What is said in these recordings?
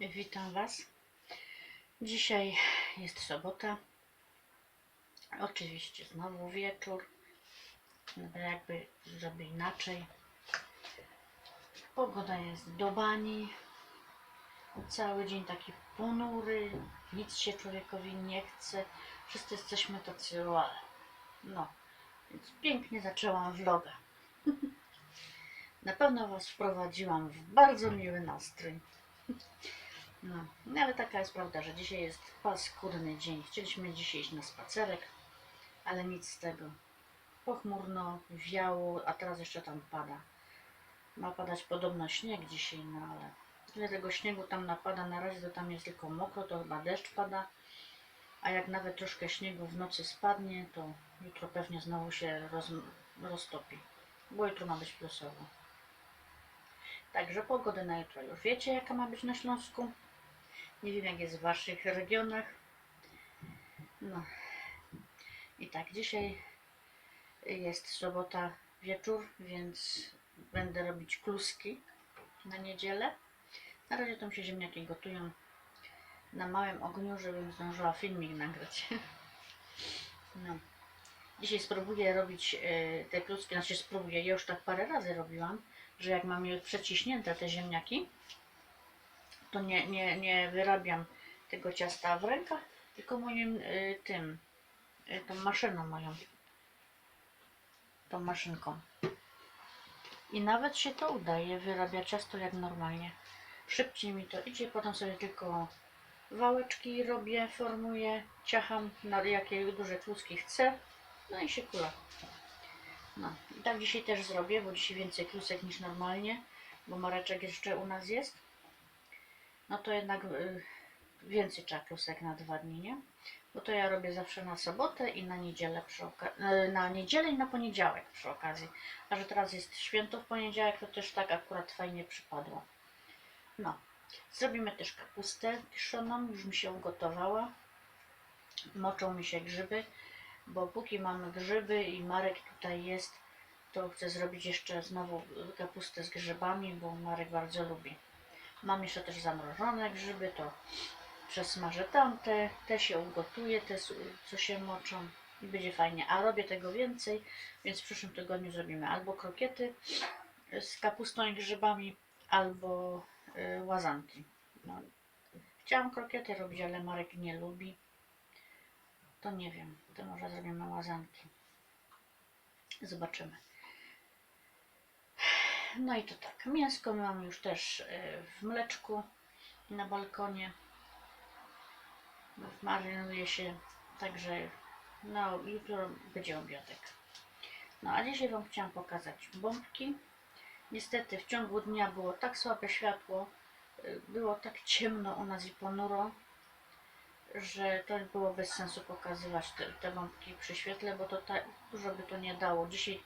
Witam Was. Dzisiaj jest sobota. Oczywiście znowu wieczór. No jakby żeby inaczej. Pogoda jest do bani. Cały dzień taki ponury. Nic się człowiekowi nie chce. Wszyscy jesteśmy tacy ale. No, więc pięknie zaczęłam vloga. Na pewno Was wprowadziłam w bardzo miły nastrój. No, no ale taka jest prawda, że dzisiaj jest paskudny dzień. Chcieliśmy dzisiaj iść na spacerek, ale nic z tego. Pochmurno, wiało, a teraz jeszcze tam pada. Ma padać podobno śnieg dzisiaj, no ale tyle tego śniegu tam napada, na razie to tam jest tylko mokro, to chyba deszcz pada. A jak nawet troszkę śniegu w nocy spadnie, to jutro pewnie znowu się roz, roztopi. Bo jutro ma być plusowo. Także pogodę na jutro już wiecie, jaka ma być na Śląsku. Nie wiem, jak jest w Waszych regionach. No. I tak, dzisiaj jest sobota wieczór, więc będę robić kluski na niedzielę. Na razie tam się ziemniaki gotują na małym ogniu, żebym zdążyła filmik nagrać. No. Dzisiaj spróbuję robić e, te kluski, znaczy spróbuję, ja już tak parę razy robiłam, że jak mam je przeciśnięte te ziemniaki, to nie, nie, nie wyrabiam tego ciasta w rękach, tylko moim y, tym, y, tą maszyną moją, tą maszynką. I nawet się to udaje, wyrabia ciasto jak normalnie. Szybciej mi to idzie, potem sobie tylko wałeczki robię, formuję, ciacham, na jakie duże kluski chcę, no i się kula. No, i tak dzisiaj też zrobię, bo dzisiaj więcej klusek niż normalnie, bo mareczek jeszcze u nas jest no to jednak y, więcej trzeba klusek na dwa dni, nie? Bo to ja robię zawsze na sobotę i na niedzielę przy y, na niedzielę i na poniedziałek przy okazji. A że teraz jest święto w poniedziałek, to też tak akurat fajnie przypadło. No. Zrobimy też kapustę kiszoną, już mi się ugotowała. Moczą mi się grzyby, bo póki mamy grzyby i Marek tutaj jest, to chcę zrobić jeszcze znowu kapustę z grzybami, bo Marek bardzo lubi. Mam jeszcze też zamrożone grzyby, to przesmażę tamte, te się ugotuje, te co się moczą i będzie fajnie. A robię tego więcej, więc w przyszłym tygodniu zrobimy albo krokiety z kapustą i grzybami, albo y, łazanki. No, chciałam krokiety robić, ale Marek nie lubi. To nie wiem, to może zrobimy łazanki. Zobaczymy. No i to tak. Mięsko mam już też y, w mleczku na balkonie. Marynuje się, także no jutro będzie obiadek. No a dzisiaj Wam chciałam pokazać bombki. Niestety w ciągu dnia było tak słabe światło, y, było tak ciemno u nas i ponuro, że to było bez sensu pokazywać te, te bombki przy świetle, bo to tak dużo by to nie dało. Dzisiaj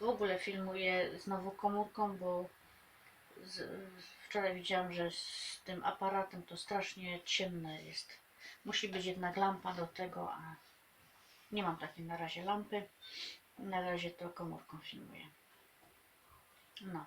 w ogóle filmuję znowu komórką, bo z, wczoraj widziałam, że z tym aparatem to strasznie ciemne jest. Musi być jednak lampa do tego, a nie mam takiej na razie lampy. Na razie to komórką filmuję. No.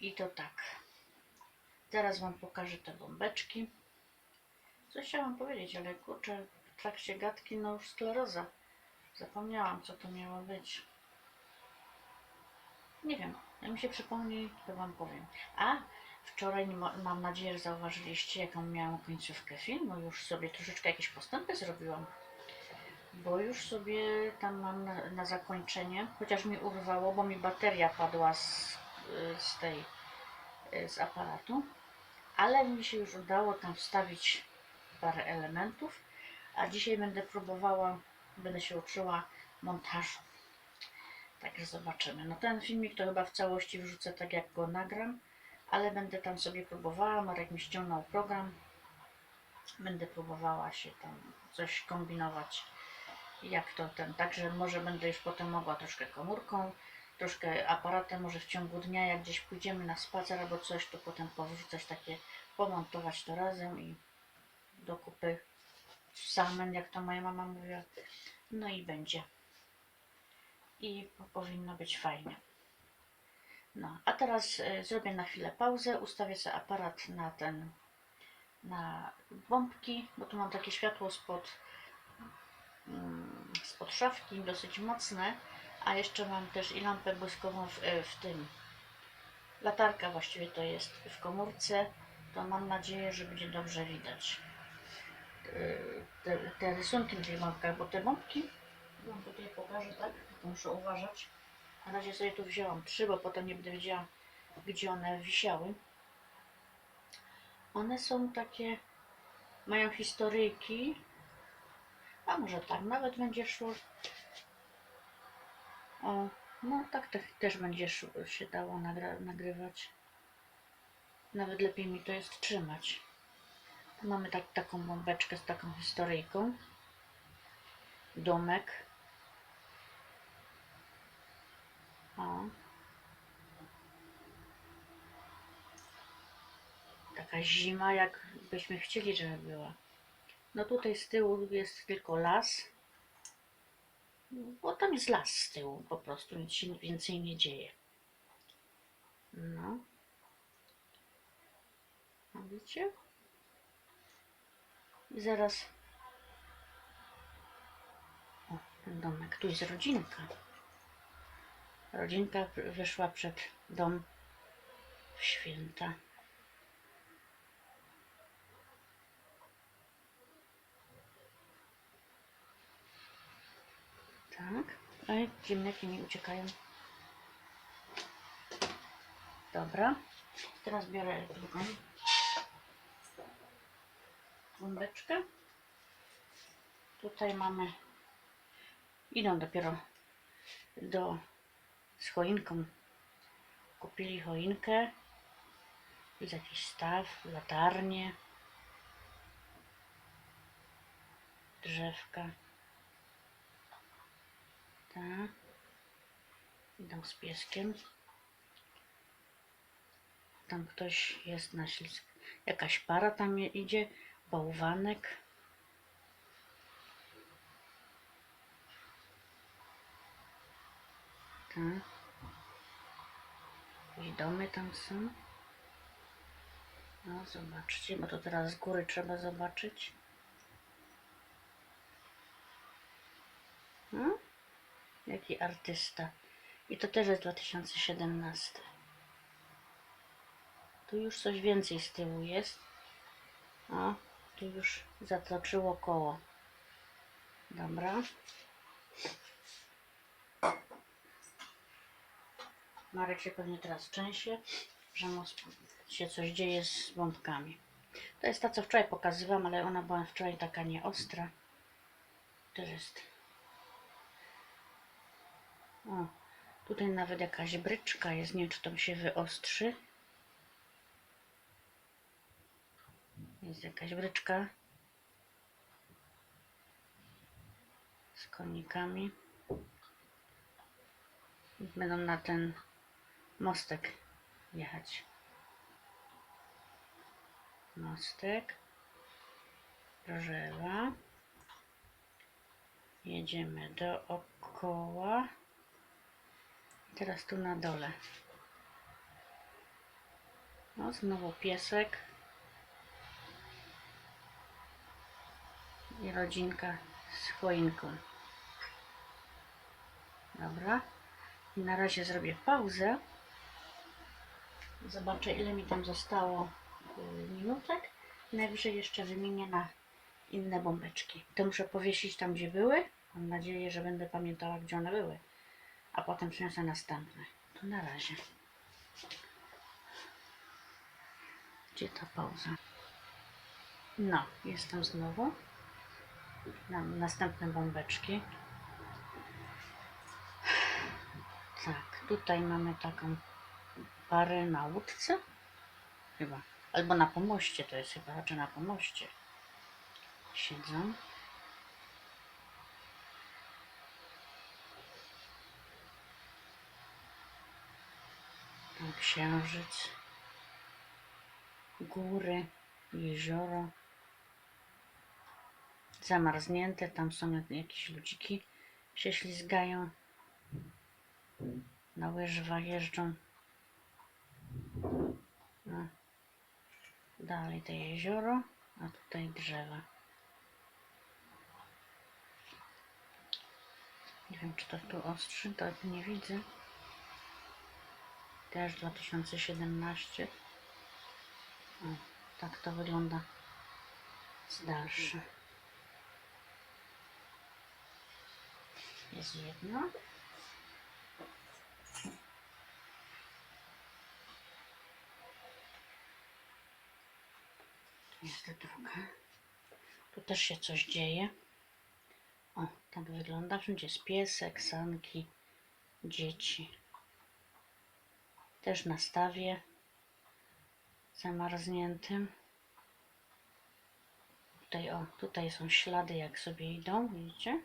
I to tak. Teraz Wam pokażę te bombeczki. Coś chciałam powiedzieć, ale kurczę, w trakcie gadki no już skleroza. Zapomniałam, co to miało być. Nie wiem, jak mi się przypomni, to Wam powiem. A wczoraj mam nadzieję, że zauważyliście, jaką miałam końcówkę filmu. Już sobie troszeczkę jakieś postępy zrobiłam. Bo już sobie tam mam na, na zakończenie, chociaż mi urwało, bo mi bateria padła z, z tej, z aparatu. Ale mi się już udało tam wstawić parę elementów. A dzisiaj będę próbowała, będę się uczyła montażu. Także zobaczymy. No ten filmik to chyba w całości wrzucę tak jak go nagram, ale będę tam sobie próbowała. Marek mi ściągnął program. Będę próbowała się tam coś kombinować. Jak to ten. Także może będę już potem mogła troszkę komórką, troszkę aparatem, może w ciągu dnia, jak gdzieś pójdziemy na spacer albo coś, to potem powrzucać takie, pomontować to razem i do kupy samen, jak to moja mama mówiła. No i będzie i po- powinno być fajnie. No, a teraz e, zrobię na chwilę pauzę, ustawię sobie aparat na ten na bombki, bo tu mam takie światło spod, mm, spod szafki, dosyć mocne, a jeszcze mam też i lampę błyskową w, e, w tym. Latarka właściwie to jest w komórce, to mam nadzieję, że będzie dobrze widać e, te, te rysunki w tych bombkach, bo te bombki, wam tutaj pokażę, tak, muszę uważać. Na razie sobie tu wzięłam trzy, bo potem nie będę wiedziała, gdzie one wisiały. One są takie, mają historyjki, a może tak nawet będzie szło. O, no tak, też będzie szło, się dało nagra, nagrywać. Nawet lepiej mi to jest trzymać. Mamy tak, taką bombeczkę z taką historyjką. Domek. O. Taka zima, jak byśmy chcieli, żeby była. No tutaj z tyłu jest tylko las. Bo tam jest las z tyłu, po prostu nic się więcej nie dzieje. No. A widzicie? I zaraz. O, ten domek. Tu jest rodzinka. Rodzinka wyszła przed dom w święta. Tak. Ej, ziemniaki mi uciekają. Dobra. Teraz biorę drugą bombeczkę. Tutaj mamy. Idą dopiero do z choinką. Kupili choinkę. Jest jakiś staw, latarnie. Drzewka. Tak. Idą z pieskiem. Tam ktoś jest na ślisk. Jakaś para tam idzie. Bałwanek. Tak. Jakieś domy tam są. No zobaczcie, bo to teraz z góry trzeba zobaczyć. No, jaki artysta. I to też jest 2017. Tu już coś więcej z tyłu jest. O, tu już zatoczyło koło. Dobra. Marek się pewnie teraz trzęsie, że mu się coś dzieje z bombkami. To jest ta, co wczoraj pokazywałam, ale ona była wczoraj taka nieostra. Też jest. O, tutaj nawet jakaś bryczka jest. Nie wiem, czy to się wyostrzy. Jest jakaś bryczka z konikami. Będą na ten mostek jechać. Mostek. Drzewa. Jedziemy dookoła. Teraz tu na dole. No, znowu piesek. I rodzinka z choinką. Dobra. I na razie zrobię pauzę. Zobaczę ile mi tam zostało y, minutek. Najwyżej jeszcze wymienię na inne bombeczki. To muszę powiesić tam gdzie były. Mam nadzieję, że będę pamiętała gdzie one były. A potem przyniosę następne. To na razie. Gdzie ta pauza? No, jestem znowu. Dam następne bombeczki. Tak, tutaj mamy taką parę na łódce. Chyba. Albo na pomoście to jest chyba, czy na pomoście. Siedzą. Księżyc. Góry, jezioro. Zamarznięte, tam są jak- jakieś ludziki się ślizgają. Na łyżwach jeżdżą. No. Dalej to jezioro. A tutaj drzewa. Nie wiem, czy to tu ostrzy, to nie widzę. Też 2017. O, tak to wygląda z dalszy. Jest jedno. Jest druga. Tu też się coś dzieje. O, tak wygląda. Wszędzie jest piesek, sanki, dzieci. Też na stawie zamarzniętym. Tutaj, o, tutaj są ślady, jak sobie idą, widzicie?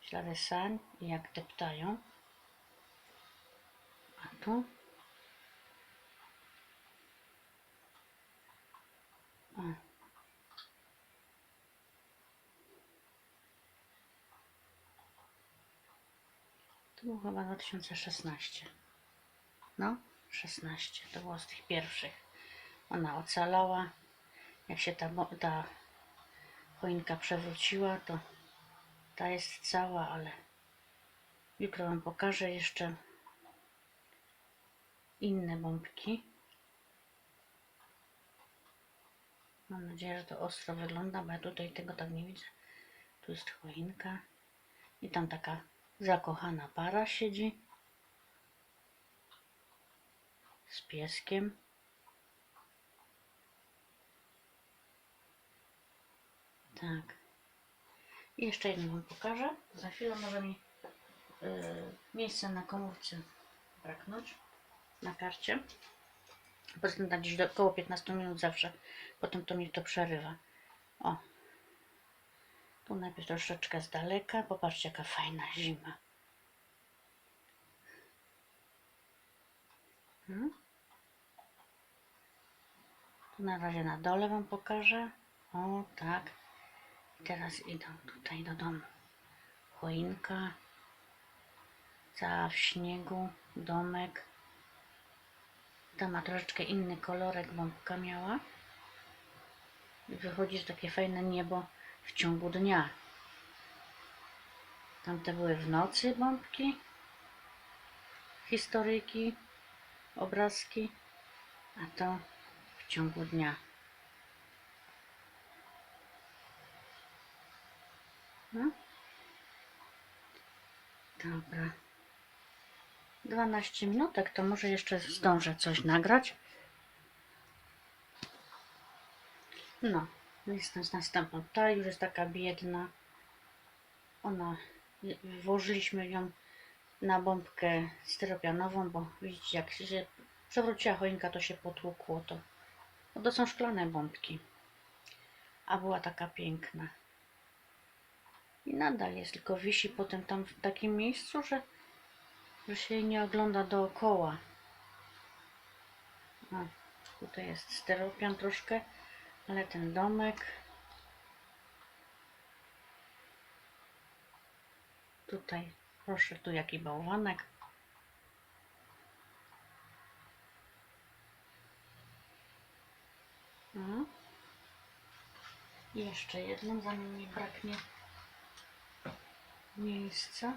Ślady sań jak deptają. A tu? O. To było chyba 2016. No, 16. To było z tych pierwszych. Ona ocalała. Jak się ta, ta choinka przewróciła, to ta jest cała, ale jutro Wam pokażę jeszcze inne bombki. Mam nadzieję, że to ostro wygląda, bo ja tutaj tego tak nie widzę. Tu jest choinka i tam taka zakochana para siedzi z pieskiem. Tak. I jeszcze jedno Wam pokażę. Za chwilę może mi yy, miejsce na komórce braknąć na karcie. Poza tym tak gdzieś do około 15 minut zawsze. Potem to mi to przerywa. O. Tu najpierw troszeczkę z daleka. Popatrzcie jaka fajna zima. Hmm? Tu na razie na dole Wam pokażę. O, tak. I teraz idą tutaj do domu. Choinka. Cała w śniegu. Domek. Ta ma troszeczkę inny kolorek bombka miała. I wychodzi, że takie fajne niebo w ciągu dnia. Tamte były w nocy bombki. Historyjki. Obrazki. A to w ciągu dnia. No. Dobra. 12 minutek, to może jeszcze zdążę coś nagrać. No, jestem z następną. Ta już jest taka biedna. Ona, włożyliśmy ją na bombkę styropianową, bo widzicie, jak się przewróciła choinka, to się potłukło to. No to są szklane bombki. A była taka piękna. I nadal jest, tylko wisi potem tam w takim miejscu, że, że się nie ogląda dookoła. O, tutaj jest steropian troszkę, ale ten domek. Tutaj, proszę, tu jaki bałwanek. Jeszcze jedną, zanim mi braknie miejsca.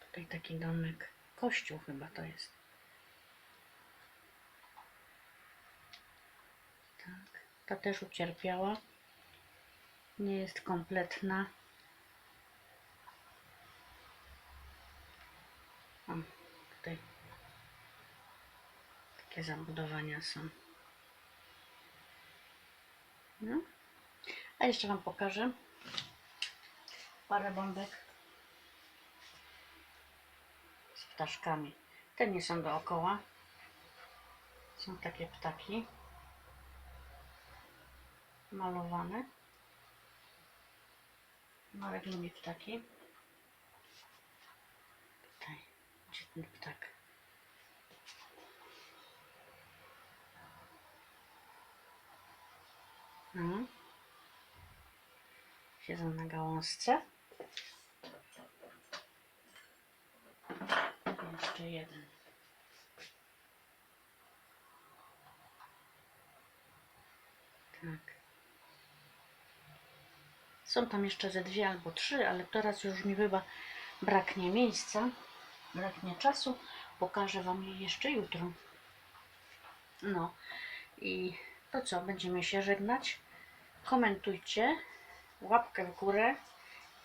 Tutaj taki domek, kościół chyba to jest. Ta też ucierpiała. Nie jest kompletna. O, tutaj takie zabudowania są. No. A jeszcze Wam pokażę parę bombek z ptaszkami. Te nie są dookoła. Są takie ptaki malowane. Marek lubi ptaki. Tutaj, gdzie ten ptak? No. Siedzą na gałązce. Jeszcze jeden. Tak. Są tam jeszcze ze dwie albo trzy, ale teraz już mi chyba braknie miejsca, braknie czasu. Pokażę Wam je jeszcze jutro. No i to co, będziemy się żegnać. Komentujcie, łapkę w górę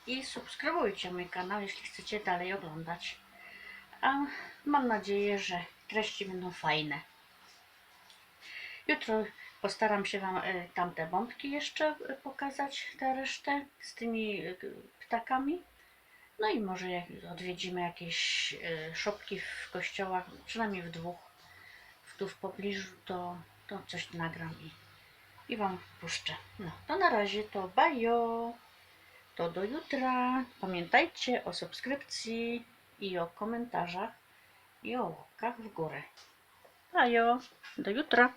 i subskrybujcie mój kanał, jeśli chcecie dalej oglądać. A mam nadzieję, że treści będą fajne. Jutro postaram się Wam e, tamte bombki jeszcze e, pokazać, tę resztę z tymi e, ptakami. No i może jak odwiedzimy jakieś szopki w kościołach, przynajmniej w dwóch, tu w pobliżu, to, to coś nagram i, i Wam puszczę. No, to na razie to bajo! To do jutra. Pamiętajcie o subskrypcji i o komentarzach i o łapkach w górę. Bajo! Do jutra!